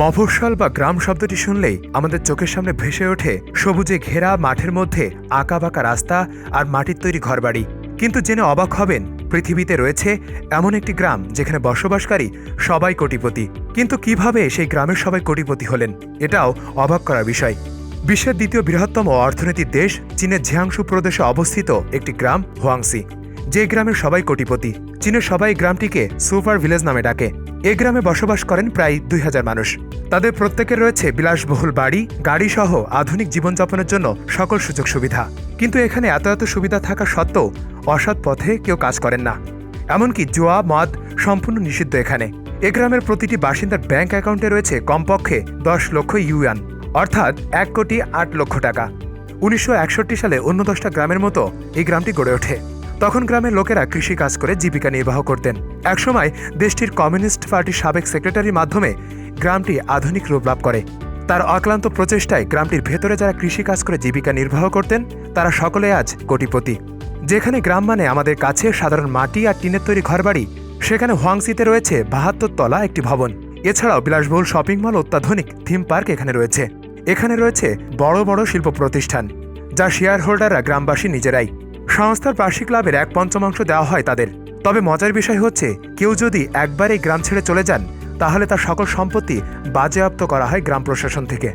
মফস্বল বা গ্রাম শব্দটি শুনলেই আমাদের চোখের সামনে ভেসে ওঠে সবুজে ঘেরা মাঠের মধ্যে আঁকা বাঁকা রাস্তা আর মাটির তৈরি ঘরবাড়ি। কিন্তু জেনে অবাক হবেন, পৃথিবীতে রয়েছে এমন একটি গ্রাম যেখানে বসবাসকারী সবাই কোটিপতি। কিন্তু কীভাবে সেই গ্রামের সবাই কোটিপতি হলেন, এটাও অবাক করার বিষয়। বিশ্বের দ্বিতীয় বৃহত্তম অর্থনৈতিক দেশ চীনের ঝিয়াংশু প্রদেশে অবস্থিত একটি গ্রাম হোয়াংসি। যে গ্রামের সবাই কোটিপতি, চীনের সবাই গ্রামটিকে সুপার ভিলেজ নামে ডাকে। এ গ্রামে বসবাস করেন প্রায় দুই হাজার মানুষ। তাদের প্রত্যেকের রয়েছে বিলাসবহুল বাড়ি, গাড়ি সহ আধুনিক জীবনযাপনের জন্য সকল সুযোগ সুবিধা। কিন্তু এখানে এত এত সুবিধা থাকা সত্ত্বেও অসৎ পথে কেউ কাজ করেন না। এমনকি জোয়া, মদ সম্পূর্ণ নিষিদ্ধ এখানে। এ গ্রামের প্রতিটি বাসিন্দার ব্যাংক অ্যাকাউন্টে রয়েছে কমপক্ষে দশ লক্ষ ইউয়ান, অর্থাৎ এক কোটি আট লক্ষ টাকা। উনিশশো একষট্টি সালে অন্য দশটা গ্রামের মতো এই গ্রামটি গড়ে ওঠে। তখন গ্রামের লোকেরা কৃষি কাজ করে জীবিকা নির্বাহ করতেন। একসময় দেশটির কমিউনিস্ট পার্টির সাবেক সেক্রেটারির মাধ্যমে গ্রামটি আধুনিক রূপ লাভ করে। তার অক্লান্ত প্রচেষ্টায় গ্রামটির ভেতরে যারা কৃষি কাজ করে জীবিকা নির্বাহ করতেন, তারা সকলে আজ কোটিপতি। যেখানে গ্রাম মানে আমাদের কাছে সাধারণ মাটি আর টিনের তৈরি ঘরবাড়ি, সেখানে হোয়াংসিতে রয়েছে বাহাত্তর তলা একটি ভবন। এছাড়াও বিলাসবহুল শপিং মল, অত্যাধুনিক থিম পার্ক এখানে রয়েছে। এখানে রয়েছে বড় বড় শিল্প প্রতিষ্ঠান, যা শেয়ার হোল্ডাররা গ্রামবাসী নিজেরাই। সংস্থার বার্ষিক লাভের এক পঞ্চমাংশ দেওয়া হয় তাদের। তবে মজার বিষয় হচ্ছে, কেউ যদি একবার এই গ্রাম ছেড়ে চলে যান, তাহলে তার সকল সম্পত্তি বাজেয়াপ্ত করা হয় গ্রাম প্রশাসন থেকে।